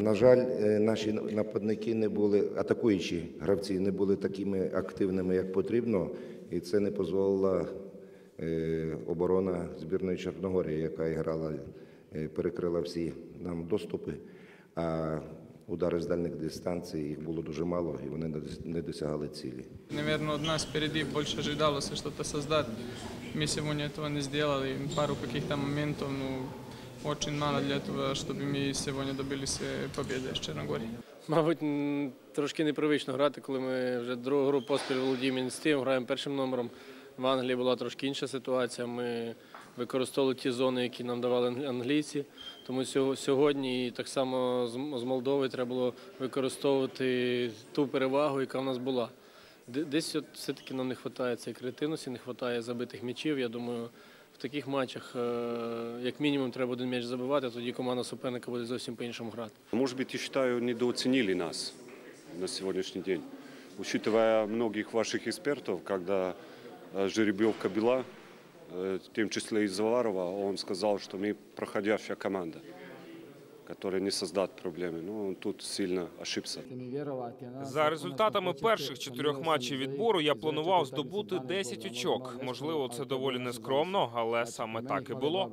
На жаль, е, наші нападники не були, атакуючі гравці не були такими активними, як потрібно, і це не дозволила е, оборона збірної Чорногорії, яка грала, е, перекрила всі нам доступи. А удари з дальних дистанцій їх було дуже мало, і вони не досягали цілі. Наверное, от нас впереди больше ожидалось что-то создать. Мы сегодня этого не сделали. Пару каких-то моментов, ну, очень мало для этого, чтобы мы сегодня добились э, победы с Черногорией. Мабуть, м, трошки непривично грати, коли ми вже другу гру поспіль володіємо ініціативом, граємо першим номером. В Англії була трошки інша ситуація. Ми використовували ті зони, які нам давали англ- англійці. Тому сього- сьогодні і так само з М- з Молдови треба було використовувати ту перевагу, яка в нас була. Де- Десь от все-таки нам не вистачає цієї креативності, не вистачає забитих м'ячів. Я думаю, в таких матчах, е, як мінімум, треба один м'яч забивати, тоді команда суперника буде зовсім по-іншому грати. Может быть, я считаю, недооценили нас на сегодняшний день. Учитывая многих ваших экспертов, когда э, жеребьевка была, э, в том числе и Заварова, он сказал, что мы проходящая команда, который не создаст проблемы. Ну, он тут сильно ошибся. За результатами перших чотирьох матчів відбору я планував здобути 10 очок. Можливо, це доволі нескромно, але саме так і було.